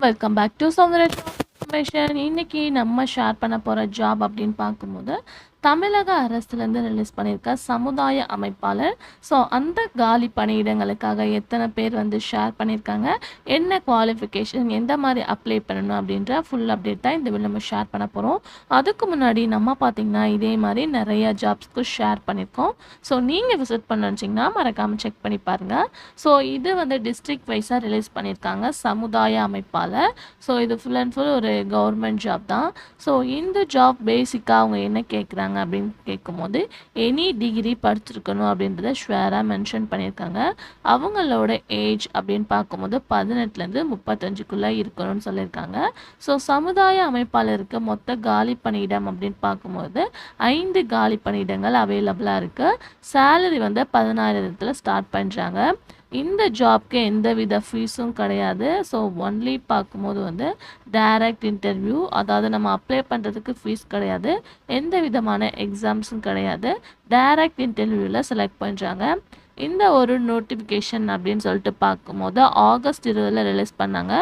Welcome back to Soundarya information இன்னைக்கு நம்ம share பண்ண போகிற ஜாப் அப்படின்னு பார்க்கும்போது தமிழக அரசுலேருந்து ரிலீஸ் பண்ணியிருக்க சமுதாய அமைப்பாளர். ஸோ அந்த காலி பணியிடங்களுக்காக எத்தனை பேர் வந்து ஷேர் பண்ணியிருக்காங்க? என்ன குவாலிஃபிகேஷன் எந்த மாதிரி அப்ளை பண்ணணும் அப்படின்ற ஃபுல் அப்டேட் தான் இந்த வீடியோ நம்ம ஷேர் பண்ண போகிறோம் அதுக்கு முன்னாடி நம்ம பார்த்திங்கன்னா இதே மாதிரி நிறைய ஜாப்ஸ்க்கு ஷேர் பண்ணியிருக்கோம். ஸோ நீங்கள் விசிட் பண்ணிச்சிங்கன்னா மறக்காமல் செக் பண்ணி பாருங்கள் ஸோ இது வந்து டிஸ்ட்ரிக்ட் வைஸாக ரிலீஸ் பண்ணியிருக்காங்க சமுதாய அமைப்பாளர். ஸோ இது ஃபுல் அண்ட் ஃபுல் ஒரு கவர்மெண்ட் ஜாப் தான். ஸோ இந்த ஜாப் பேசிக்காக அவங்க என்ன கேட்குறாங்க அப்படின்னு கேட்கும்போது எனி டிகிரி படிச்சிருக்கணும் அப்படின்றத ஷுவராக மென்ஷன் பண்ணியிருக்காங்க. அவங்களோட ஏஜ் அப்படின்னு பார்க்கும்போது பதினெட்டுலேருந்து முப்பத்தஞ்சுக்குள்ளே இருக்கணும்னு சொல்லியிருக்காங்க. ஸோ சமுதாய அமைப்பாளருக்கு மொத்த காலி பணியிடம் அப்படின்னு பார்க்கும்போது ஐந்து காலி பணியிடங்கள் அவைலபிளாக இருக்குது சேலரி வந்து பதினாயிரத்தில் ஸ்டார்ட் பண்ணுறாங்க இந்த ஜாப்க்கு எந்த வித ஃபீஸும் கிடையாது. ஸோ ஒன்லி பார்க்கும்போது வந்து டைரக்ட் இன்டர்வியூ அதாவது நம்ம அப்ளை பண்ணுறதுக்கு ஃபீஸ் கிடையாது. எந்த விதமான எக்ஸாம்ஸும் கிடையாது. டைரக்ட் இன்டர்வியூவில் செலக்ட் பண்ணுறாங்க இந்த ஒரு நோட்டிஃபிகேஷன் அப்படின்னு சொல்லிட்டு பார்க்கும்போது ஆகஸ்ட் இருபதில் ரிலீஸ் பண்ணாங்க.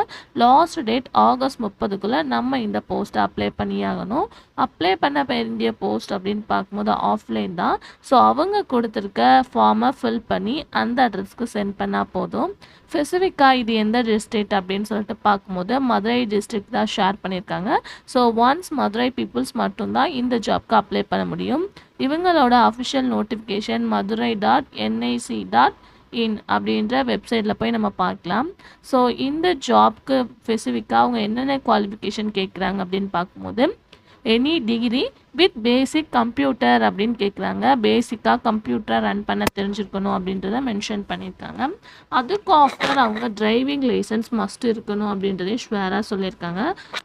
லாஸ்ட் டேட் ஆகஸ்ட் முப்பதுக்குள்ளே நம்ம இந்த போஸ்ட்டை அப்ளை பண்ணியாகணும். அப்ளை பண்ண வேண்டிய போஸ்ட் அப்படின்னு பார்க்கும்போது ஆஃப்லைன் தான். ஸோ அவங்க கொடுத்துருக்க ஃபார்மை ஃபில் பண்ணி அந்த அட்ரஸ்க்கு சென்ட் பண்ணால் போதும். ஸ்பெசிஃபிக்காக இது எந்த டிஸ்ட்ரிக்ட் அப்படின்னு சொல்லிட்டு பார்க்கும்போது மதுரை டிஸ்ட்ரிக்ட் தான் ஷேர் பண்ணியிருக்காங்க. ஸோ ஒன்ஸ் மதுரை பீப்புள்ஸ் மட்டும்தான் இந்த ஜாப்க்கு அப்ளை பண்ண முடியும். இவங்களோட official notification Madurai dot NIC dot in அப்படின்ற வெப்சைட்டில் போய் நம்ம பார்க்கலாம். ஸோ இந்த ஜாப்க்கு ஸ்பெசிஃபிக்காக அவங்க என்னென்ன குவாலிஃபிகேஷன் கேட்குறாங்க அப்படின்னு பார்க்கும்போது any degree with basic computer அப்படின்னு கேட்குறாங்க பேசிக்காக கம்ப்யூட்டர் ரன் பண்ண தெரிஞ்சிருக்கணும் அப்படின்றத மென்ஷன் பண்ணியிருக்காங்க. அதுக்கு ஆஃப்டர் அவங்க டிரைவிங் லைசன்ஸ் மஸ்ட் இருக்கணும் அப்படின்றதையும் ஷுவராக சொல்லியிருக்காங்க.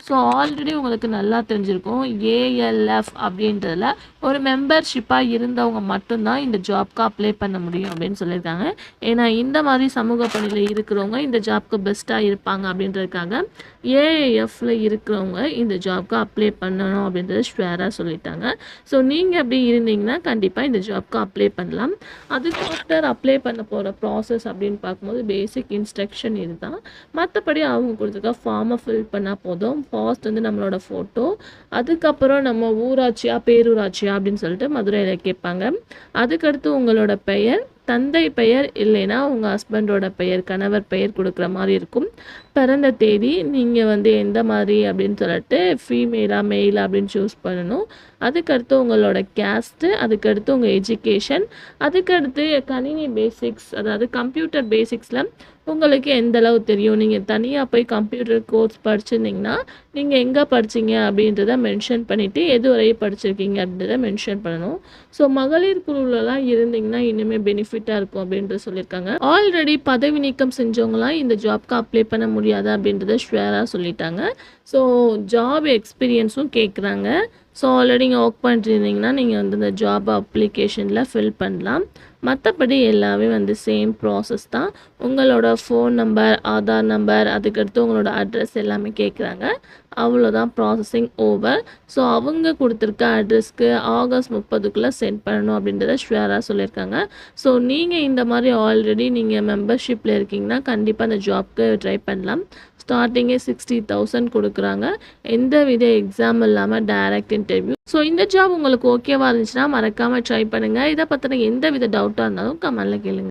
ஸோ ஆல்ரெடி உங்களுக்கு நல்லா தெரிஞ்சிருக்கும். ஏஎல்எஃப் அப்படின்றதில் ஒரு மெம்பர்ஷிப்பாக இருந்தவங்க மட்டும்தான் இந்த ஜாப்க்கு அப்ளை பண்ண முடியும் அப்படின்னு சொல்லியிருக்காங்க. ஏன்னா இந்த மாதிரி சமூக பணியில் இருக்கிறவங்க இந்த ஜாப்க்கு பெஸ்ட்டாக இருப்பாங்க அப்படின்றதுக்காக ஏஏஎஃப்ல இருக்கிறவங்க இந்த ஜாப்க்கு அப்ளை பண்ணணும் அப்படின்றத ஷுவராக சொல்லியிருக்காங்க. சொல்லிட்டாங்க. ஸோ நீங்கள் அப்படி இருந்தீங்கன்னா கண்டிப்பாக இந்த ஜாப்க்கு அப்ளை பண்ணலாம். அதுக்கு ஆஃப்டர் அப்ளை பண்ண போகிற ப்ராசஸ் அப்படின்னு பார்க்கும்போது பேசிக் இன்ஸ்ட்ரக்ஷன் இதுதான். மற்றபடி அவங்க கொடுத்துருக்க ஃபார்மை ஃபில் பண்ணால் போதும். ஃபாஸ்ட் வந்து நம்மளோட ஃபோட்டோ அதுக்கப்புறம் நம்ம ஊராட்சியா பேரூராட்சியா அப்படின்னு சொல்லிட்டு மதுரையில் கேட்பாங்க. அதுக்கடுத்து உங்களோட பெயர். தந்தை பெயர் இல்லைன்னா உங்கள் ஹஸ்பண்டோட பெயர் கணவர் பெயர் கொடுக்குற மாதிரி இருக்கும். பிறந்த தேதி நீங்கள் வந்து எந்த மாதிரி அப்படின்னு சொல்லிட்டு ஃபீமேலாக மெயிலா அப்படின்னு சூஸ் பண்ணணும். அதுக்கடுத்து உங்களோட கேஸ்ட்டு அதுக்கடுத்து உங்கள் எஜுகேஷன் அதுக்கடுத்து கணினி பேசிக்ஸ் அதாவது கம்ப்யூட்டர் பேசிக்ஸில் உங்களுக்கு எந்த அளவு தெரியும்? நீங்கள் தனியாக போய் கம்ப்யூட்டர் கோர்ஸ் படிச்சிருந்தீங்கன்னா நீங்கள் எங்கே படிச்சிங்க அப்படின்றத மென்ஷன் பண்ணிவிட்டு எது வரையும் படிச்சிருக்கீங்க அப்படின்றத மென்ஷன் பண்ணணும். ஸோ மகளிர் குழுவிலலாம் இருந்தீங்கன்னா இன்னுமே பெனிஃபிட்டாக இருக்கும் அப்படின்றத சொல்லியிருக்காங்க. ஆல்ரெடி பதவி நீக்கம் செஞ்சவங்களாம் இந்த ஜாப்க்கு அப்ளை பண்ண முடியாது அப்படின்றத ஷுவராக சொல்லிட்டாங்க. ஸோ ஜாப் எக்ஸ்பீரியன்ஸும் கேட்குறாங்க ஸோ ஆல்ரெடி நீங்கள் ஒர்க் பண்ணிட்டுருந்தீங்கன்னா நீங்கள் வந்து இந்த ஜாப் அப்ளிகேஷனில் ஃபில் பண்ணலாம். மற்றபடி எல்லாமே வந்து சேம் ப்ராசஸ் தான். உங்களோட ஃபோன் நம்பர் ஆதார் நம்பர் அதுக்கடுத்து உங்களோட அட்ரஸ் எல்லாமே கேட்குறாங்க அவ்வளோதான் ப்ராசஸிங் ஓவர் ஸோ அவங்க கொடுத்துருக்க அட்ரஸ்க்கு ஆகஸ்ட் முப்பதுக்குள்ளே சென்ட் பண்ணணும் அப்படின்றத ஷுவராக சொல்லியிருக்காங்க. ஸோ நீங்கள் இந்த மாதிரி ஆல்ரெடி நீங்கள் மெம்பர்ஷிப்பில் இருக்கீங்கன்னா கண்டிப்பாக அந்த ஜாப்க்கு ட்ரை பண்ணலாம். ஸ்டார்டிங்கே சிக்ஸ்டி தௌசண்ட் கொடுக்குறாங்க. எந்த வித எக்ஸாம் இல்லாமல் டைரக்ட் இன்டர்வியூ ஸோ இந்த ஜாப் உங்களுக்கு ஓகேவா இருந்துச்சுன்னா மறக்காமல் ட்ரை பண்ணுங்கள் இதை பற்றின எந்த வித டவுட்டாக இருந்தாலும் கமெண்டில் கேளுங்க.